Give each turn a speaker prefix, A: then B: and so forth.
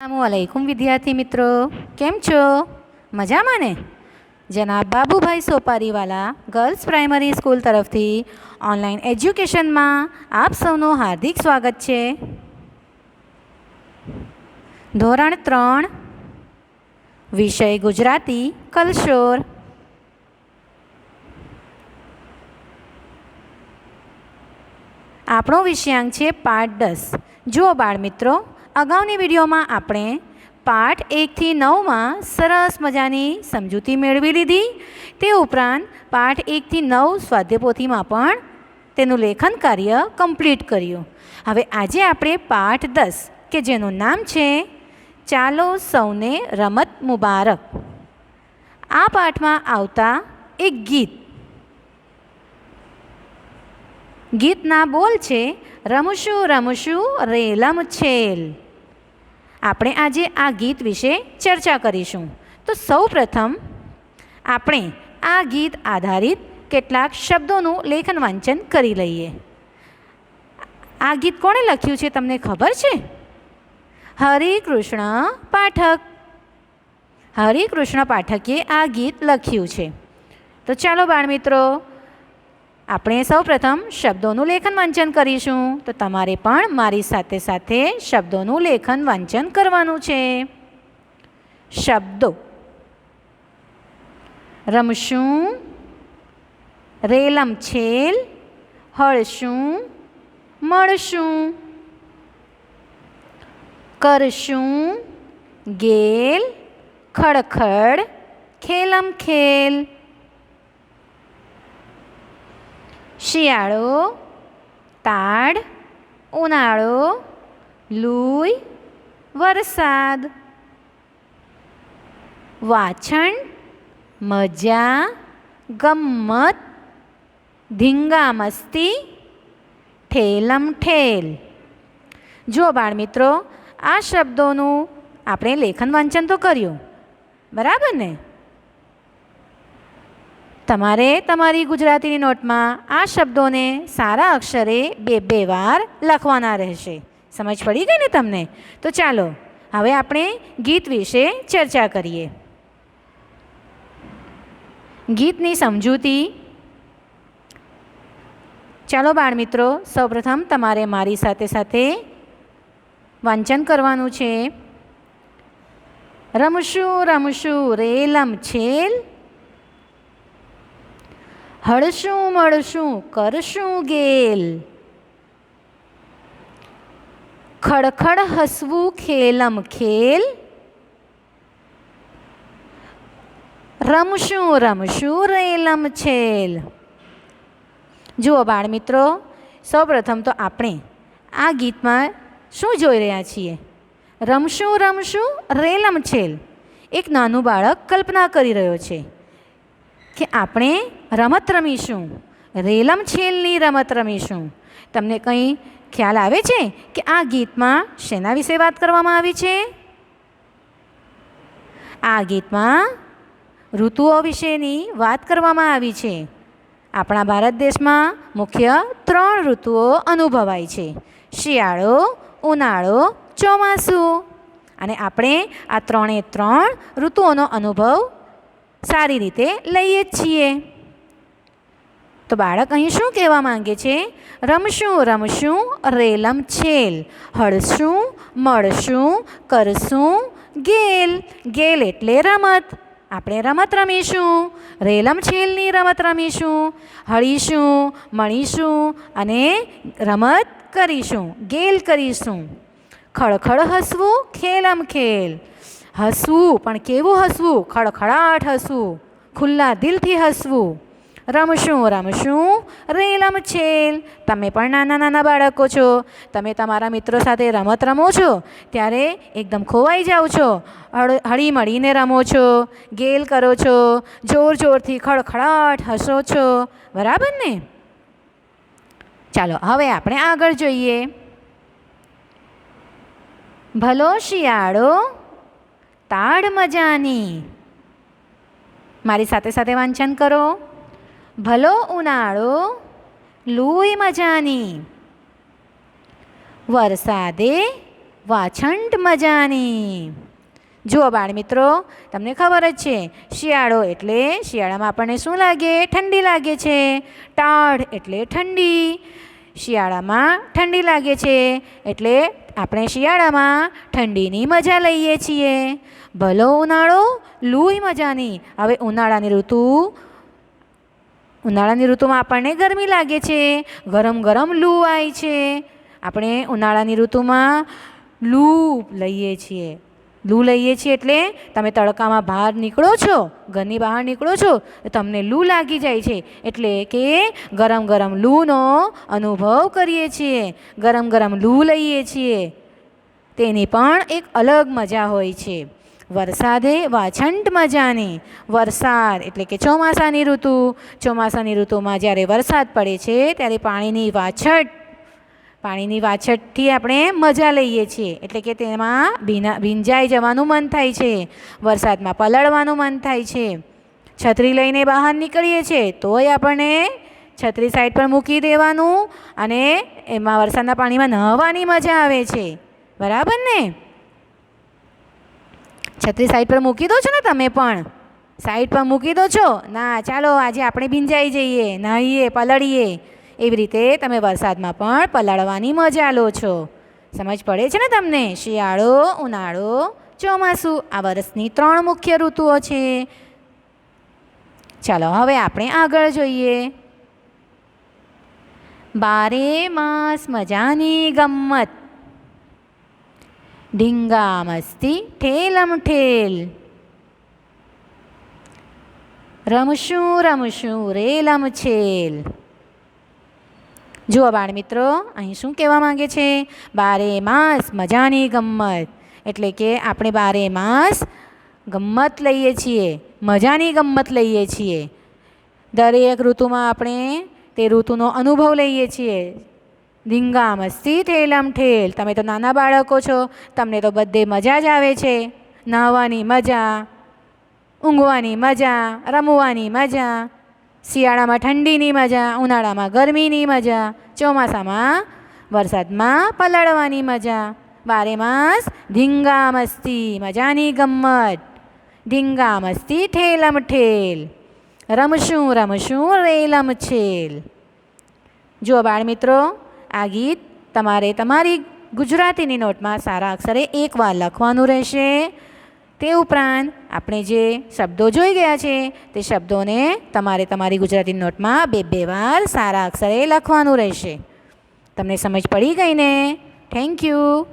A: અસલામુઅલૈકુમ વિદ્યાર્થી મિત્રો. કેમ છો? મજામાં ને? જનાબ Babubhai Sopariwala girls primary school તરફથી ઓનલાઈન એજ્યુકેશનમાં આપ સૌનું હાર્દિક સ્વાગત છે. ધોરણ ત્રણ, વિષય ગુજરાતી, કલશોર. આપણો વિષયાંક છે પાઠ દસ. જુઓ બાળમિત્રો અગાઉની વિડીયોમાં આપણે પાઠ એકથી નવમાં સરસ મજાની સમજૂતી મેળવી લીધી. તે ઉપરાંત પાઠ એકથી નવ સ્વાધ્યપોથીમાં પણ તેનું લેખન કાર્ય કમ્પ્લીટ કર્યું. હવે આજે આપણે પાઠ દસ, કે જેનું નામ છે ચાલો સૌને રમત મુબારક. આ પાઠમાં આવતા એક ગીત. ગીતના બોલ છે રમશું રમશું રેલમ છેલ. આપણે આજે આ ગીત વિશે ચર્ચા કરીશું. તો સૌ પ્રથમ, આપણે આ ગીત આધારિત કેટલાક શબ્દોનું લેખન વાંચન કરી લઈએ. આ ગીત કોણે લખ્યું છે તમને ખબર છે? હરિકૃષ્ણ પાઠક. હરિકૃષ્ણ પાઠકે આ ગીત લખ્યું છે. તો ચાલો બાળમિત્રો આપણે સૌ પ્રથમ શબ્દોનું લેખન વાંચન કરીશું. તો તમારે પણ મારી સાથે સાથે શબ્દોનું લેખન વાંચન કરવાનું છે. શબ્દો. રમશું. રેલમ છેલ. હળશું. મળશું. કરશું. ગેલ. ખડખડ. ખેલમ ખેલ. શિયાળો, તાડ, ઉનાળો, લૂઈ, વરસાદ. વાછણ, મજા, ગમ્મત ધીંગા મસ્તી ઠેલમ ઠેલ જો બાળમિત્રો, આ શબ્દોનું આપણે લેખન વાંચન તો કર્યું, બરાબર ને? તમારે તમારી ગુજરાતીની નોટમાં આ શબ્દોને સારા અક્ષરે બે બે વાર લખવાના રહેશે. સમજ પડી ગઈ ને તમને? તો ચાલો, હવે આપણે ગીત વિશે ચર્ચા કરીએ. ગીતની સમજૂતી. ચાલો બાળમિત્રો, સૌપ્રથમ તમારે મારી સાથે સાથે વાંચન કરવાનું છે. રમશું રમશું, રેલમ છેલ. હળશું મળશું, કરશું ગેલ. ખડખડ હસવું ખેલમ ખેલ. રમશું રમશું રેલમ છેલ. જુઓ બાળમિત્રો, સૌપ્રથમ તો આપણે આ ગીતમાં શું જોઈ રહ્યા છીએ? રમશું રમશું રેલમ છેલ. એક નાનું બાળક કલ્પના કરી રહ્યો છે કે આપણે રમત રમીશું. રેલમ છેલની રમત રમીશું. તમને કંઈ ખ્યાલ આવે છે કે આ ગીતમાં શેના વિશે વાત કરવામાં આવી છે? આ ગીતમાં ઋતુઓ વિશેની વાત કરવામાં આવી છે. આપણા ભારત દેશમાં મુખ્ય ત્રણ ઋતુઓ અનુભવાય છે. શિયાળો, ઉનાળો, ચોમાસું. અને આપણે આ ત્રણે ત્રણ ઋતુઓનો અનુભવ સારી રીતે લઈએ જ છીએ. તો બાળક અહીં શું કહેવા માંગે છે? રમશું રમશું, રેલમ છેલ. હળશું, મળશું, કરશું, ગેલ. ગેલ એટલે રમત. આપણે રમત રમીશું. રેલમ છેલની રમત રમીશું. હળીશું, મળીશું અને રમત કરીશું. ગેલ કરીશું. ખડખડ હસવું, ખેલમ ખેલ. હસવું, પણ કેવું હસવું? ખડખડાટ હસવું. ખુલ્લા દિલથી હસવું. રમશું રમશું. રેલમ છેલ. તમે પણ નાના નાના બાળકો છો. તમે તમારા મિત્રો સાથે રમત રમો છો. ત્યારે એકદમ ખોવાઈ જાઓ છો. હળી મળીને રમો છો. ગેલ કરો છો. જોર જોરથી ખડખડાટ હસો છો. બરાબર ને? ચાલો, હવે આપણે આગળ જોઈએ. ભલો શિયાળો, તાડ મજાની. મારી સાથે સાથે વાંચન કરો. ભલો ઉનાળો, લૂઈ મજાની. વરસાદે વાછંટ મજાની. જુઓ બાળમિત્રો, તમને ખબર જ છે, શિયાળો એટલે શિયાળામાં આપણને શું લાગે? ઠંડી લાગે છે. ટાઢ એટલે ઠંડી. શિયાળામાં ઠંડી લાગે છે, એટલે આપણે શિયાળામાં ઠંડીની મજા લઈએ છીએ. ભલો ઉનાળો લૂય મજાની. હવે ઉનાળાની ઋતુ ઉનાળાની ઋતુમાં આપણને ગરમી લાગે છે. ગરમ ગરમ લૂ આવે છે. આપણે ઉનાળાની ઋતુમાં લૂ લઈએ છીએ. લૂ લઈએ છીએ એટલે તમે તડકામાં બહાર નીકળો છો, ઘરની બહાર નીકળો છો, તો તમને લૂ લાગી જાય છે. એટલે કે ગરમ ગરમ લૂનો અનુભવ કરીએ છીએ. ગરમ ગરમ લૂ લઈએ છીએ. તેની પણ એક અલગ મજા હોય છે. વરસાદે વાછંટ મજાની. વરસાદ એટલે કે ચોમાસાની ઋતુ. ચોમાસાની ઋતુમાં જ્યારે વરસાદ પડે છે, ત્યારે પાણીની વાછટ, પાણીની વાછટથી આપણે મજા લઈએ છીએ. એટલે કે તેમાં ભીના, ભીંજાઈ જવાનું મન થાય છે. વરસાદમાં પલળવાનું મન થાય છે. છત્રી લઈને બહાર નીકળીએ છીએ તોય આપણને છત્રી સાઈડ પર મૂકી દેવાનું અને એમાં વરસાદના પાણીમાં નહાવાની મજા આવે છે. બરાબર ને? છત્રી સાઈડ પર મૂકી દો છો ને તમે પણ. સાઈડ પર મૂકી દો છો? ના, ચાલો આજે આપણે ભીંજાઈ જઈએ, નાહીએ, પલળીએ. એવી રીતે તમે વરસાદમાં પણ પલાળવાની મજા લો છો. સમજ પડે છે ને તમને? શિયાળો, ઉનાળો, ચોમાસું, આ વર્ષની ત્રણ મુખ્ય ઋતુઓ છે. ચાલો, હવે આપણે આગળ જોઈએ. બારે માસ મજાની ગમ્મત. ઢીંગા મસ્તી ઠેલમ ઠેલ રમશું રમશું રેલમ છેલ જુઓ બાળમિત્રો, અહીં શું કહેવા માંગે છે? બારે માસ મજાની ગમ્મત. એટલે કે આપણે બારે માસ ગમ્મત લઈએ છીએ, મજાની ગમ્મત લઈએ છીએ. દરેક ઋતુમાં આપણે તે ઋતુનો અનુભવ લઈએ છીએ. ધીંગા મસ્તી ઠેલમ ઠેલ. તમે તો નાના બાળકો છો, તમને તો બધે મજા જ આવે છે. નાહવાની મજા, ઊંઘવાની મજા, રમવાની મજા, શિયાળામાં ઠંડીની મજા, ઉનાળામાં ગરમીની મજા, ચોમાસામાં વરસાદમાં પલાળવાની મજા, બારે માસ ધીંગા મસ્તી મજાની ગમ્મત. ધીંગા મસ્તી ઠેલમ ઠેલ. રમશું રમશું રેલમ છેલ. જો બાળમિત્રો આ ગીત તમારે તમારી ગુજરાતીની નોટમાં સારા અક્ષરે એકવાર લખવાનું રહેશે. તે ઉપરાંત આપણે જે શબ્દો જોઈ ગયા છે, તે શબ્દોને તમારે તમારી ગુજરાતી નોટમાં બે બે વાર સારા અક્ષરે લખવાનું રહેશે. તમને સમજ પડી ગઈ ને? Thank you